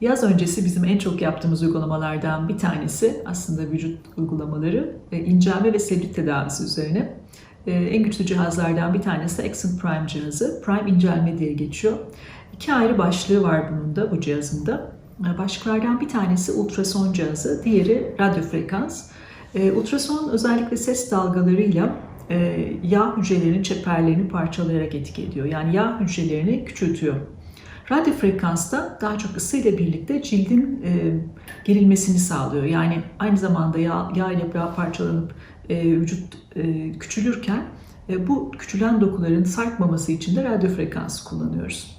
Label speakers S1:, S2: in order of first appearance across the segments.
S1: Yaz öncesi bizim en çok yaptığımız uygulamalardan bir tanesi aslında vücut uygulamaları incelme ve selülit tedavisi üzerine. E, En güçlü cihazlardan bir tanesi Accent Prime cihazı. Prime incelme diye geçiyor. İki ayrı başlığı var bunun da bu cihazında. E, Başlıklardan bir tanesi ultrason cihazı, diğeri radyo frekans. E, Ultrason özellikle ses dalgalarıyla e, yağ hücrelerinin çeperlerini parçalayarak etki ediyor. Yani yağ hücrelerini küçültüyor. Radyo frekansta daha çok ısı ile birlikte cildin e, gerilmesini sağlıyor. Yani aynı zamanda yağ, yağ ile yağ parçalanıp e, vücut e, küçülürken e, bu küçülen dokuların sarkmaması için de radyo frekansı kullanıyoruz.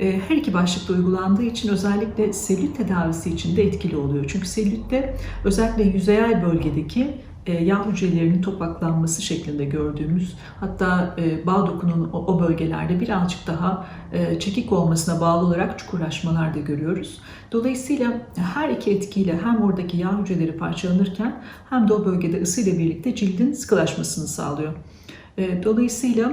S1: E, Her iki başlıkta uygulandığı için özellikle selülit tedavisi için de etkili oluyor. Çünkü selülitte özellikle yüzeyel bölgedeki yağ hücrelerinin topaklanması şeklinde gördüğümüz hatta e, bağ dokunun o, bölgelerde birazcık daha e, çekik olmasına bağlı olarak çukurlaşmalar da görüyoruz. Dolayısıyla her iki etkiyle hem oradaki yağ hücreleri parçalanırken hem de o bölgede ısı ile birlikte cildin sıkılaşmasını sağlıyor. E, Dolayısıyla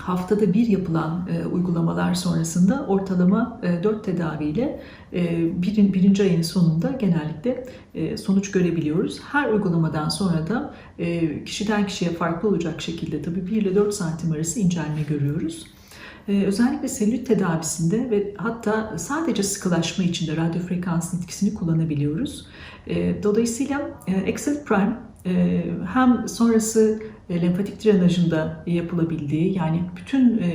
S1: haftada bir yapılan e, uygulamalar sonrasında ortalama e, 4 tedaviyle e, birin, birinci ayın sonunda genellikle e, sonuç görebiliyoruz. Her uygulamadan sonra da e, kişiden kişiye farklı olacak şekilde tabii 1 ile 4 santim arası incelme görüyoruz. Ee, özellikle selülit tedavisinde ve hatta sadece sıkılaşma için de radyo frekansın etkisini kullanabiliyoruz. Ee, dolayısıyla e, Excel Prime e, hem sonrası e, lenfatik drenajında yapılabildiği yani bütün e,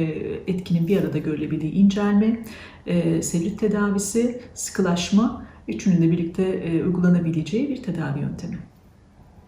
S1: etkinin bir arada görülebildiği incelme, e, selülit tedavisi, sıkılaşma üçünün de birlikte e, uygulanabileceği bir tedavi yöntemi.